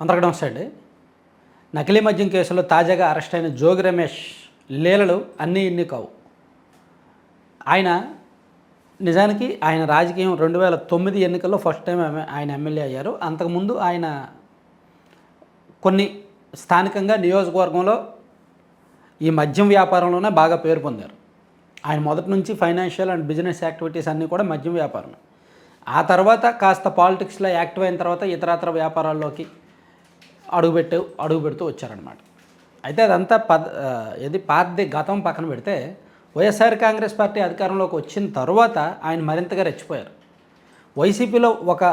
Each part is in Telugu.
అందరికీ నమస్తే అండి నకిలీ మద్యం కేసులో తాజాగా అరెస్ట్ అయిన జోగి రమేష్ లీలలు అన్నీ ఇన్ని కావు. ఆయన నిజానికి ఆయన రాజకీయం రెండు వేల తొమ్మిది ఎన్నికల్లో ఫస్ట్ టైం ఆయన ఎమ్మెల్యే అయ్యారు. అంతకుముందు ఆయన కొన్ని స్థానికంగా నియోజకవర్గంలో ఈ మద్యం వ్యాపారంలోనే బాగా పేరు పొందారు. ఆయన మొదటి నుంచి ఫైనాన్షియల్ అండ్ బిజినెస్ యాక్టివిటీస్ అన్నీ కూడా మద్యం వ్యాపారం ఆ తర్వాత కాస్త పాలిటిక్స్లో యాక్టివ్ అయిన తర్వాత ఇతరత్ర వ్యాపారాల్లోకి అడుగుపెట్టు అడుగు పెడుతూ వచ్చారనమాట అయితే అదంతా పద ఏది పాతది గతం పక్కన పెడితే వైఎస్ఆర్ కాంగ్రెస్ పార్టీ అధికారంలోకి వచ్చిన తర్వాత ఆయన మరింతగా రెచ్చిపోయారు. వైసీపీలో ఒక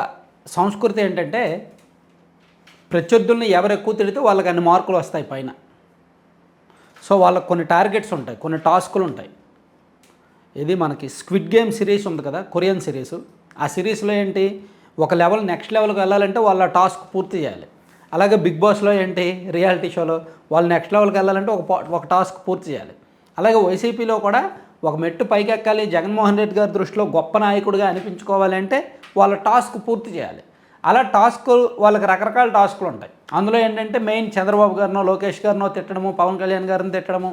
సంస్కృతి ఏంటంటే ప్రత్యర్థుల్ని ఎవరు ఎక్కువ తిడితే వాళ్ళకి అన్ని మార్కులు వస్తాయి పైన. సో వాళ్ళకి కొన్ని టార్గెట్స్ ఉంటాయి కొన్ని టాస్కులు ఉంటాయి. ఇది మనకి స్క్విడ్ గేమ్ సిరీస్ ఉంది కదా కొరియన్ సిరీస్. ఆ సిరీస్లో ఏంటి? ఒక లెవెల్ నెక్స్ట్ లెవెల్కి వెళ్ళాలంటే వాళ్ళ టాస్క్ పూర్తి చేయాలి. అలాగే బిగ్ బాస్లో ఏంటి? రియాలిటీ షోలో వాళ్ళు నెక్స్ట్ లెవెల్కి వెళ్ళాలంటే ఒక ఒక టాస్క్ పూర్తి చేయాలి. అలాగే వైసీపీలో కూడా ఒక మెట్టు పైకెక్కాలి. జగన్మోహన్ రెడ్డి గారి దృష్టిలో గొప్ప నాయకుడిగా అనిపించుకోవాలి అంటే వాళ్ళ టాస్క్ పూర్తి చేయాలి. అలా టాస్క్ వాళ్ళకి రకరకాల టాస్కులు ఉంటాయి. అందులో ఏంటంటే మెయిన్ చంద్రబాబు గారినో లోకేష్ గారినో తిట్టడము పవన్ కళ్యాణ్ గారిని తిట్టడము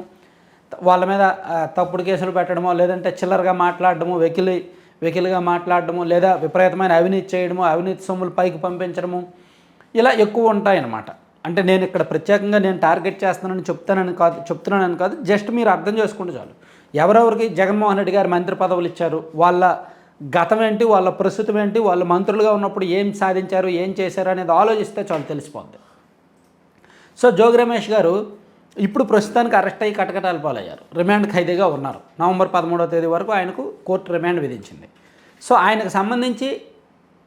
వాళ్ళ మీద తప్పుడు కేసులు పెట్టడమో లేదంటే చిల్లరగా మాట్లాడడము వెకిలి వెకిలిగా మాట్లాడడము లేదా విపరీతమైన అవినీతి చేయడము అవినీతి సొమ్ములు పైకి పంపించడము ఇలా ఎక్కువ ఉంటాయన్నమాట. అంటే నేను ఇక్కడ ప్రత్యేకంగా నేను టార్గెట్ చేస్తున్నానని చెప్తానని కాదు చెప్తున్నానని కాదు జస్ట్ మీరు అర్థం చేసుకుంటే చాలు. ఎవరెవరికి జగన్మోహన్ రెడ్డి గారు మంత్రి పదవులు ఇచ్చారు వాళ్ళ గతం ఏంటి వాళ్ళ ప్రస్తుతం ఏంటి వాళ్ళు మంత్రులుగా ఉన్నప్పుడు ఏం సాధించారు ఏం చేశారు అనేది ఆలోచిస్తే చాలు తెలిసిపోద్ది. సో జోగి రమేష్ గారు ఇప్పుడు ప్రస్తుతానికి అరెస్ట్ అయ్యి కటకటాలు పాలయ్యారు. రిమాండ్ ఖైదీగా ఉన్నారు. నవంబర్ పదమూడవ తేదీ వరకు ఆయనకు కోర్టు రిమాండ్ విధించింది. సో ఆయనకు సంబంధించి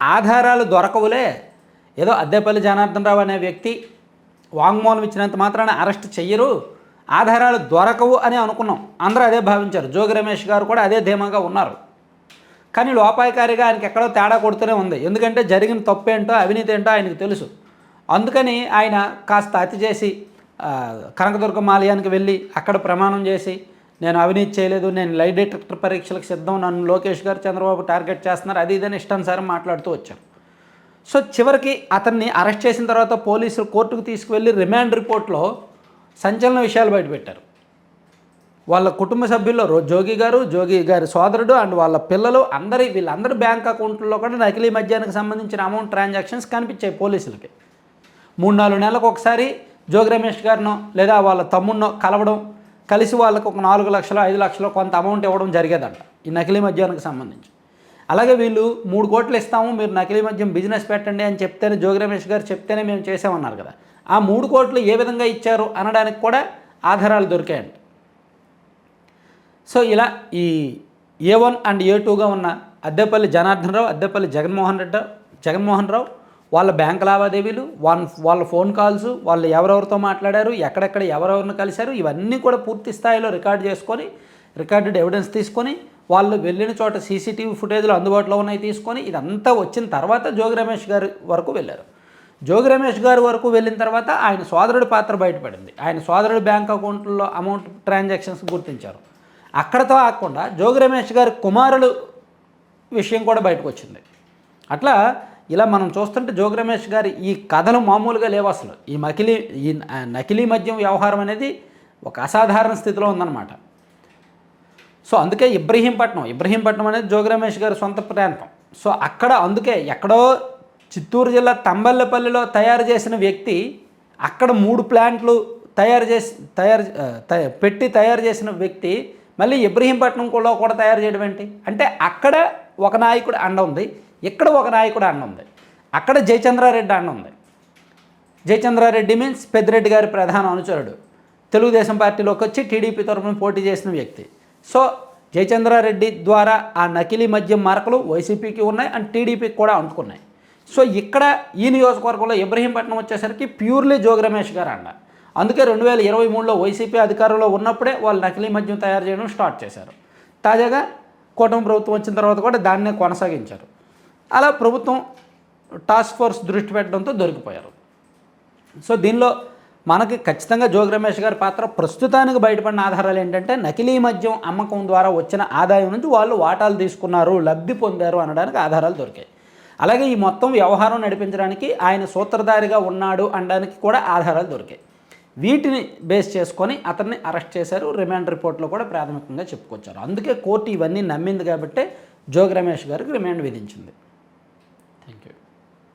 ఆధారాలు దొరకవులే ఏదో అద్దెపల్లి జనార్దన్ రావు అనే వ్యక్తి వాంగ్మూలం ఇచ్చినంత మాత్రాన అరెస్ట్ చెయ్యరు ఆధారాలు దొరకవు అని అనుకున్నాం. అందరూ అదే భావించారు. జోగి రమేష్ గారు కూడా అదే ధీమాగా ఉన్నారు. కానీ లోపాయకారిగా ఆయనకి ఎక్కడో తేడా కొడుతూనే ఉంది. ఎందుకంటే జరిగిన తప్పు ఏంటో అవినీతి ఏంటో ఆయనకు తెలుసు. అందుకని ఆయన కాస్త అతి చేసి కనకదుర్గ మాలయానికి వెళ్ళి అక్కడ ప్రమాణం చేసి నేను అవినీతి చేయలేదు నేను లైట్ డిటెక్టర్ పరీక్షలకు సిద్ధం నన్ను లోకేష్ గారు చంద్రబాబు టార్గెట్ చేస్తున్నారు అది ఇదని ఇష్టానుసారం మాట్లాడుతూ వచ్చాను సో చివరికి అతన్ని అరెస్ట్ చేసిన తర్వాత పోలీసులు కోర్టుకు తీసుకువెళ్ళి రిమాండ్ రిపోర్ట్లో సంచలన విషయాలు బయటపెట్టారు వాళ్ళ కుటుంబ సభ్యుల్లో జోగి గారు జోగి గారి సోదరుడు అండ్ వాళ్ళ పిల్లలు అందరి వీళ్ళందరి బ్యాంక్ అకౌంట్లో కూడా నకిలీ మద్యానికి సంబంధించిన అమౌంట్ ట్రాన్సాక్షన్స్ కనిపించాయి పోలీసులకి. మూడు నాలుగు నెలలకు ఒకసారి జోగి రమేష్ గారినో లేదా వాళ్ళ తమ్ముడినో కలవడం కలిసి వాళ్ళకు ఒక నాలుగు లక్షలు ఐదు లక్షలు కొంత అమౌంట్ ఇవ్వడం జరిగేదంట. ఈ నకిలీ మద్యానికి సంబంధించి. అలాగే వీళ్ళు మూడు కోట్లు ఇస్తాము మీరు నకిలీ మద్యం బిజినెస్ పెట్టండి అని చెప్తేనే జోగి రమేష్ గారు చెప్తేనే మేము చేసామన్నారు కదా. ఆ మూడు కోట్లు ఏ విధంగా ఇచ్చారు అనడానికి కూడా ఆధారాలు దొరికాయండి సో ఇలా ఈ ఏ వన్ అండ్ ఏ టూగా ఉన్న అద్దెపల్లి జనార్దన్ రావు అద్దెపల్లి జగన్మోహన్ రెడ్డి జగన్మోహన్ రావు వాళ్ళ బ్యాంక్ లావాదేవీలు వాళ్ళ వాళ్ళ ఫోన్ కాల్స్ వాళ్ళు ఎవరెవరితో మాట్లాడారు ఎక్కడెక్కడ ఎవరెవరిని కలిశారు ఇవన్నీ కూడా పూర్తి స్థాయిలో రికార్డ్ చేసుకొని రికార్డెడ్ ఎవిడెన్స్ తీసుకొని వాళ్ళు వెళ్ళిన చోట సీసీటీవీ ఫుటేజ్లు అందుబాటులో ఉన్నాయి తీసుకొని ఇదంతా వచ్చిన తర్వాత జోగి రమేష్ గారి వరకు వెళ్ళారు. జోగి రమేష్ గారి వరకు వెళ్ళిన తర్వాత ఆయన సోదరుడి పాత్ర బయటపడింది. ఆయన సోదరుడి బ్యాంక్ అకౌంట్లో అమౌంట్ ట్రాన్సాక్షన్స్ గుర్తించారు. అక్కడతో ఆగకుండా జోగి రమేష్ గారి కుమారుడు విషయం కూడా బయటకు వచ్చింది. అట్లా ఇలా మనం చూస్తుంటే జోగి రమేష్ గారి ఈ కథలు మామూలుగా లేవు అసలు. ఈ మకిలీ ఈ నకిలీ మద్యం వ్యవహారం అనేది ఒక అసాధారణ స్థితిలో ఉందన్నమాట. సో అందుకే ఇబ్రహీంపట్నం ఇబ్రహీంపట్నం అనేది జోగి రమేష్ గారి సొంత ప్రాంతం. సో అక్కడ అందుకే ఎక్కడో చిత్తూరు జిల్లా తంబల్లపల్లిలో తయారు చేసిన వ్యక్తి అక్కడ మూడు ప్లాంట్లు తయారు చేసి తయారు పెట్టి తయారు చేసిన వ్యక్తి మళ్ళీ ఇబ్రహీంపట్నం కూడా కూడా తయారు చేయడం ఏంటి? అంటే అక్కడ ఒక నాయకుడు అండ ఉంది ఇక్కడ ఒక నాయకుడు అండ ఉంది అక్కడ జయచంద్రారెడ్డి అండ ఉంది. జయచంద్రారెడ్డి మీన్స్ పెద్దిరెడ్డి గారి ప్రధాన అనుచరుడు. తెలుగుదేశం పార్టీలోకి వచ్చి టీడీపీ తరఫున పోటీ చేసిన వ్యక్తి. సో జయచంద్రారెడ్డి ద్వారా ఆ నకిలీ మద్యం మార్కులు వైసీపీకి ఉన్నాయి అండ్ టీడీపీకి కూడా అంటుకున్నాయి సో ఇక్కడ ఈ నియోజకవర్గంలో ఇబ్రహీంపట్నం వచ్చేసరికి ప్యూర్లీ జోగ్రమేష్ గారు అండ అందుకే రెండు వేల ఇరవై మూడులో వైసీపీ అధికారంలో ఉన్నప్పుడే వాళ్ళు నకిలీ మద్యం తయారు చేయడం స్టార్ట్ చేశారు. తాజాగా కూటమి ప్రభుత్వం వచ్చిన తర్వాత కూడా దాన్నే కొనసాగించారు. అలా ప్రభుత్వం టాస్క్ ఫోర్స్ దృష్టి పెట్టడంతో దొరికిపోయారు. సో దీనిలో మనకి ఖచ్చితంగా జోగి రమేష్ గారి పాత్ర ప్రస్తుతానికి బయటపడిన ఆధారాలు ఏంటంటే నకిలీ మద్యం అమ్మకం ద్వారా వచ్చిన ఆదాయం నుంచి వాళ్ళు వాటాలు తీసుకున్నారు లబ్ధి పొందారు అనడానికి ఆధారాలు దొరికాయి. అలాగే ఈ మొత్తం వ్యవహారం నడిపించడానికి ఆయన సూత్రధారిగా ఉన్నాడు అనడానికి కూడా ఆధారాలు దొరికాయి. వీటిని బేస్ చేసుకొని అతన్ని అరెస్ట్ చేశారు రిమాండ్ రిపోర్ట్లో కూడా ప్రాథమికంగా చెప్పుకొచ్చారు. అందుకే కోర్టు ఇవన్నీ నమ్మింది కాబట్టే జోగి రమేష్ గారికి రిమాండ్ విధించింది. Thank you